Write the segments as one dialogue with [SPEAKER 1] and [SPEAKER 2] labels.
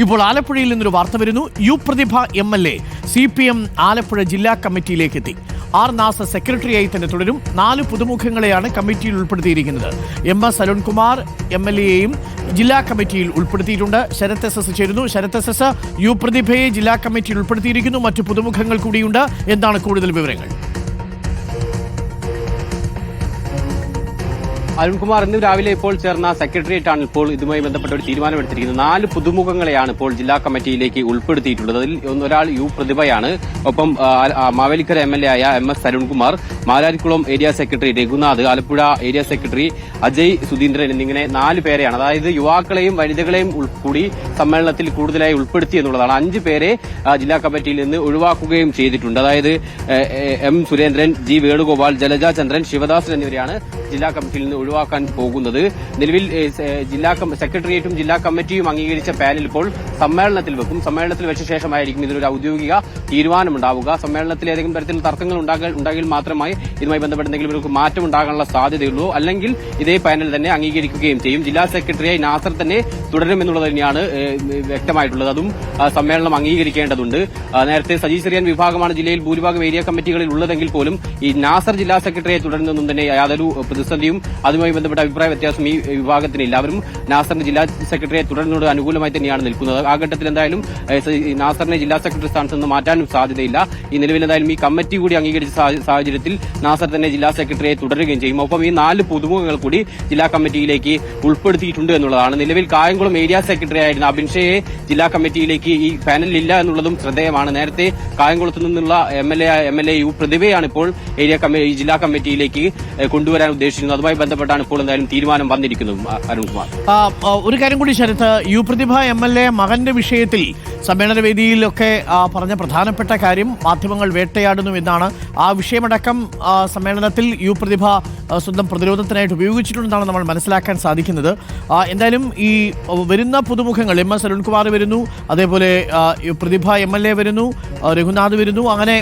[SPEAKER 1] ഇപ്പോൾ ആലപ്പുഴയിൽ നിന്നൊരു വാർത്ത വരുന്നു. U Prathibha M L A C P M Alappuzha ജില്ലാ കമ്മിറ്റിയിലേക്ക് എത്തി. ആർ നാസ സെക്രട്ടറിയായി തന്നെ തുടരും. നാല് പുതുമുഖങ്ങളെയാണ് കമ്മിറ്റിയിൽ ഉൾപ്പെടുത്തിയിരിക്കുന്നത്. M S Arunkumar M L എയെയും ജില്ലാ കമ്മിറ്റിയിൽ ഉൾപ്പെടുത്തിയിട്ടുണ്ട്. ശരത് എസ് എസ് ചേരുന്നു. ശരത് എസ് എസ് യു പ്രതിഭയെ ജില്ലാ കമ്മിറ്റിയിൽ ഉൾപ്പെടുത്തിയിരിക്കുന്നു. മറ്റു പുതുമുഖങ്ങൾ കൂടിയുണ്ട്. എന്താണ് കൂടുതൽ വിവരങ്ങൾ?
[SPEAKER 2] അരുൺകുമാർ ഇന്ന് രാവിലെ ഇപ്പോൾ ചേർന്ന സെക്രട്ടേറിയറ്റാണ് ഇപ്പോൾ ഇതുമായി ബന്ധപ്പെട്ട ഒരു തീരുമാനമെടുത്തിരിക്കുന്നത്. നാല് പുതുമുഖങ്ങളെയാണ് ഇപ്പോൾ ജില്ലാ കമ്മിറ്റിയിലേക്ക് ഉൾപ്പെടുത്തിയിട്ടുള്ളത്. അതിൽ ഒരാൾ യു പ്രതിഭയാണ്. ഒപ്പം മാവേലിക്കര എം എൽ എ ആയ M S Arunkumar Malarikulam area secretary Raghunath Alappuzha area secretary Ajay Sudheendran എന്നിങ്ങനെ നാല് പേരെയാണ്. അതായത് യുവാക്കളെയും വനിതകളെയും കൂടി സമ്മേളനത്തിൽ കൂടുതലായി ഉൾപ്പെടുത്തി എന്നുള്ളതാണ്. അഞ്ച് പേരെ ജില്ലാ കമ്മിറ്റിയിൽ നിന്ന് ഒഴിവാക്കുകയും ചെയ്തിട്ടുണ്ട്. അതായത് എ, സുരേന്ദ്രൻ ജി വേണുഗോപാൽ ജലജ ചന്ദ്രൻ ശിവദാസൻ എന്നിവരെയാണ് ജില്ലാ കമ്മിറ്റിയിൽ നിന്ന് ഒഴിവാക്കാൻ പോകുന്നത്. നിലവിൽ ജില്ലാ സെക്രട്ടേറിയറ്റും ജില്ലാ കമ്മിറ്റിയും അംഗീകരിച്ച പാനൽ ഇപ്പോൾ സമ്മേളനത്തിൽ വെക്കും. സമ്മേളനത്തിൽ വെച്ച ശേഷമായിരിക്കും ഇതിനൊരു ഔദ്യോഗിക തീരുമാനമുണ്ടാവുക. സമ്മേളനത്തിൽ ഏതെങ്കിലും തരത്തിൽ തർക്കങ്ങൾ ഉണ്ടെങ്കിൽ മാത്രമായി ഇതുമായി ബന്ധപ്പെട്ട് എന്തെങ്കിലും ഒരു മാറ്റം ഉണ്ടാകാനുള്ള സാധ്യതയുള്ളൂ. അല്ലെങ്കിൽ ഇതേ പാനൽ തന്നെ അംഗീകരിക്കുകയും ചെയ്യും. ജില്ലാ സെക്രട്ടറിയായി നാസർ തന്നെ തുടരുമെന്നുള്ളത് തന്നെയാണ് വ്യക്തമായിട്ടുള്ളത്. അതും സമ്മേളനം അംഗീകരിക്കേണ്ടതുണ്ട്. നേരത്തെ സജി ചെറിയൻ വിഭാഗമാണ് ജില്ലയിൽ ഭൂരിഭാഗം ഏരിയ കമ്മിറ്റികളിൽ ഉള്ളതെങ്കിൽ പോലും ഈ നാസർ ജില്ലാ സെക്രട്ടറിയെ തുടരുന്നതും തന്നെ യാതൊരു പ്രതിസന്ധിയും അതുമായി ബന്ധപ്പെട്ട അഭിപ്രായ വ്യത്യാസം ഈ വിഭാഗത്തിനില്ല അവരും നാസറിന്റെ ജില്ലാ സെക്രട്ടറിയെ തുടരുന്നതോട് അനുകൂലമായി തന്നെയാണ് നിൽക്കുന്നത്. ആ ഘട്ടത്തിൽ എന്തായാലും നാസറിനെ ജില്ലാ സെക്രട്ടറി സ്ഥാനത്ത് നിന്ന് മാറ്റാനും സാധ്യതയില്ല. ഈ നിലവിൽ എന്തായാലും ഈ കമ്മിറ്റി കൂടി അംഗീകരിച്ച സാഹ- സാഹചര്യത്തിൽ നാസർ തന്നെ ജില്ലാ സെക്രട്ടറിയെ തുടരുകയും ചെയ്യും. ഒപ്പം ഈ നാല് പുതുമുഖങ്ങൾ കൂടി ജില്ലാ കമ്മിറ്റിയിലേക്ക് ഉൾപ്പെടുത്തിയിട്ടുണ്ട് എന്നുള്ളതാണ്. നിലവിൽ കായംകുളം ഏരിയ സെക്രട്ടറി ആയിരുന്ന അബിൻഷയെ ജില്ലാ കമ്മിറ്റിയിലേക്ക് ഈ പാനലിൽ ഇല്ല എന്നുള്ളതും ശ്രദ്ധേയമാണ്. നേരത്തെ കായംകുളത്ത് നിന്നുള്ള M L A M L A U പ്രതിഭയാണ് ഇപ്പോൾ ഏരിയ ജില്ലാ കമ്മിറ്റിയിലേക്ക് കൊണ്ടുവരാൻ ഉദ്ദേശിക്കുന്നത് അതുമായി ബന്ധപ്പെട്ടാണ് ഇപ്പോൾ എന്തായാലും തീരുമാനം വന്നിരിക്കുന്നത് അരുൺകുമാർ
[SPEAKER 1] ഒരു കാര്യം കൂടി Sharath U Prathibha M L A മകന്റെ വിഷയത്തിൽ സമ്മേളന വേദിയിലൊക്കെ പറഞ്ഞ പ്രധാനപ്പെട്ട കാര്യം മാധ്യമങ്ങൾ വേട്ടയാടുന്നു എന്നാണ് ആ വിഷയമടക്കം സമ്മേളനത്തിൽ യു പ്രതിഭ സ്വന്തം പ്രതിരോധത്തിനായിട്ട് ഉപയോഗിച്ചിട്ടുണ്ടെന്നാണ് നമ്മൾ മനസ്സിലാക്കാൻ സാധിക്കുന്നത്. എന്തായാലും ഈ വരുന്ന പുതുമുഖങ്ങൾ എം എസ് അരുൺകുമാർ വരുന്നു അതേപോലെ പ്രതിഭ എം എൽ എ വരുന്നു രഘുനാഥ് വരുന്നു അങ്ങനെ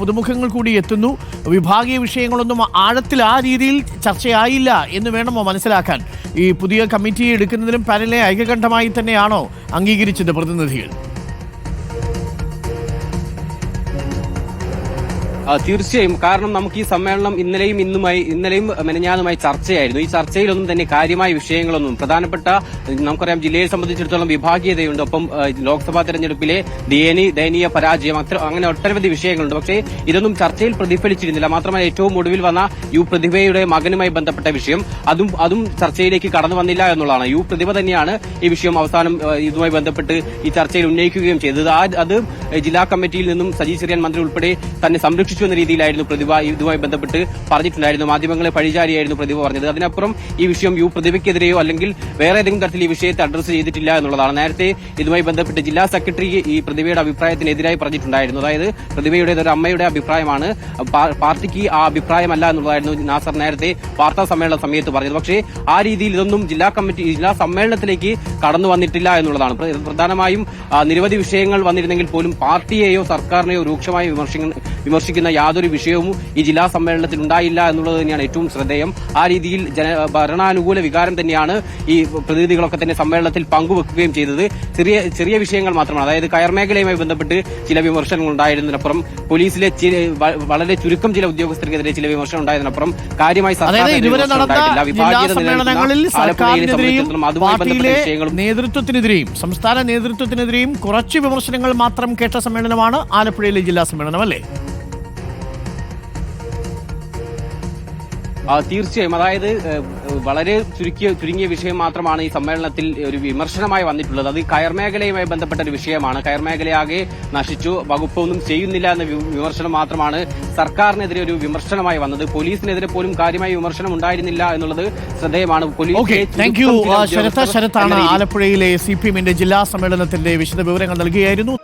[SPEAKER 1] പുതുമുഖങ്ങൾ കൂടി എത്തുന്നു. വിഭാഗീയ വിഷയങ്ങളൊന്നും ആഴത്തിൽ ആ രീതിയിൽ ചർച്ചയായില്ല എന്ന് വേണമോ മനസ്സിലാക്കാൻ. ഈ പുതിയ കമ്മിറ്റി എടുക്കുന്നതിനും പാനലിനെ ഐകകണ്ഠമായി തന്നെയാണോ അംഗീകരിച്ചത് പ്രതിനിധികൾ?
[SPEAKER 2] തീർച്ചയായും. കാരണം നമുക്ക് ഈ സമ്മേളനം ഇന്നലെയും ഇന്നുമായി ഇന്നലെയും മെനഞ്ഞാതുമായി ചർച്ചയായിരുന്നു. ഈ ചർച്ചയിലൊന്നും തന്നെ കാര്യമായ വിഷയങ്ങളൊന്നും പ്രധാനപ്പെട്ട നമുക്കറിയാം ജില്ലയെ സംബന്ധിച്ചിടത്തോളം വിഭാഗീയതയുണ്ട്. ഒപ്പം ലോക്സഭാ തെരഞ്ഞെടുപ്പിലെ ദയനീ ദയനീയ പരാജയം അത്ര അങ്ങനെ ഒട്ടനവധി വിഷയങ്ങളുണ്ട്. പക്ഷേ ഇതൊന്നും ചർച്ചയിൽ പ്രതിഫലിച്ചിരുന്നില്ല. മാത്രമല്ല ഏറ്റവും ഒടുവിൽ വന്ന യു പ്രതിഭയുടെ മകനുമായി ബന്ധപ്പെട്ട വിഷയം അതും അതും ചർച്ചയിലേക്ക് കടന്നു വന്നില്ല എന്നുള്ളതാണ്. യു പ്രതിഭ തന്നെയാണ് ഈ വിഷയം അവസാനം ഇതുമായി ബന്ധപ്പെട്ട് ഈ ചർച്ചയിൽ ഉന്നയിക്കുകയും ചെയ്തത്. അത് ജില്ലാ കമ്മിറ്റിയിൽ നിന്നും സജി ചെറിയാൻ മന്ത്രി ഉൾപ്പെടെ തന്നെ സംരക്ഷിച്ചു എന്ന രീതിയിലായിരുന്നു പ്രതിഭ ഇതുമായി ബന്ധപ്പെട്ട് പറഞ്ഞിട്ടുണ്ടായിരുന്നു. മാധ്യമങ്ങളെ പഴിചാരിയായിരുന്നു പ്രതിഭ പറഞ്ഞത്. അതിനപ്പുറം ഈ വിഷയം യു പ്രതിഭയ്ക്കെതിരെയോ അല്ലെങ്കിൽ വേറെ ഏതെങ്കിലും തരത്തിൽ ഈ വിഷയത്തെ അഡ്രസ് ചെയ്തിട്ടില്ല എന്നുള്ളതാണ്. നേരത്തെ ഇതുമായി ബന്ധപ്പെട്ട് ജില്ലാ സെക്രട്ടറി ഈ പ്രതിഭയുടെ അഭിപ്രായത്തിനെതിരായി പറഞ്ഞിട്ടുണ്ടായിരുന്നു. അതായത് പ്രതിഭയുടെ ഒരു അമ്മയുടെ അഭിപ്രായമാണ്. പാർട്ടിക്ക് ആ അഭിപ്രായമല്ല എന്നുള്ളതായിരുന്നു നാസർ നേരത്തെ വാർത്താ സമ്മേളന സമയത്ത് പറഞ്ഞത്. പക്ഷേ ആ രീതിയിൽ ഇതൊന്നും ജില്ലാ കമ്മിറ്റി ജില്ലാ സമ്മേളനത്തിലേക്ക് കടന്നു വന്നിട്ടില്ല എന്നുള്ളതാണ്. പ്രധാനമായും നിരവധി വിഷയങ്ങൾ വന്നിരുന്നെങ്കിൽ പോലും പാർട്ടിയെയോ സർക്കാരിനെയോ രൂക്ഷമായി വിമർശിക്കുന്ന വിമർശിക്കുന്ന യാതൊരു വിഷയവും ഈ ജില്ലാ സമ്മേളനത്തിൽ ഉണ്ടായില്ല എന്നുള്ളത് തന്നെയാണ് ഏറ്റവും ശ്രദ്ധേയം. ആ രീതിയിൽ ജന ഭരണാനുകൂല വികാരം തന്നെയാണ് ഈ പ്രതിനിധികളൊക്കെ തന്നെ സമ്മേളനത്തിൽ പങ്കുവെക്കുകയും ചെയ്തത്. ചെറിയ ചെറിയ വിഷയങ്ങൾ മാത്രമാണ്. അതായത് കയർ മേഖലയുമായി ബന്ധപ്പെട്ട് ചില വിമർശനങ്ങൾ ഉണ്ടായിരുന്നതിനപ്പുറം പോലീസിലെ വളരെ ചുരുക്കം ചില ഉദ്യോഗസ്ഥർക്കെതിരെ ചില വിമർശനം ഉണ്ടായതിനപ്പുറം കാര്യമായി
[SPEAKER 1] നേതൃത്വത്തിനെതിരെയും സംസ്ഥാന നേതൃത്വത്തിനെതിരെയും കുറച്ച് വിമർശനങ്ങൾ മാത്രം കേട്ട സമ്മേളനമാണ് ആലപ്പുഴയിലെ ജില്ലാ സമ്മേളനം അല്ലേ
[SPEAKER 2] തീർച്ചയായും. അതായത് വളരെ ചുരുക്കിയ ചുരുങ്ങിയ വിഷയം മാത്രമാണ് ഈ സമ്മേളനത്തിൽ ഒരു വിമർശനമായി വന്നിട്ടുള്ളത്. അത് കയർ മേഖലയുമായി ബന്ധപ്പെട്ട ഒരു വിഷയമാണ്. കയർ മേഖലയാകെ നശിച്ചു വകുപ്പൊന്നും ചെയ്യുന്നില്ല എന്ന വിമർശനം മാത്രമാണ് സർക്കാരിനെതിരെ ഒരു വിമർശനമായി വന്നത്. പോലീസിനെതിരെ പോലും കാര്യമായ വിമർശനം ഉണ്ടായിരുന്നില്ല എന്നുള്ളത് ശ്രദ്ധേയമാണ്. പോലീസ്
[SPEAKER 1] ശരത്താണ് ആലപ്പുഴയിലെ സി പി എമ്മിന്റെ ജില്ലാ സമ്മേളനത്തിന്റെ വിശദ വിവരങ്ങൾ നൽകുകയായിരുന്നു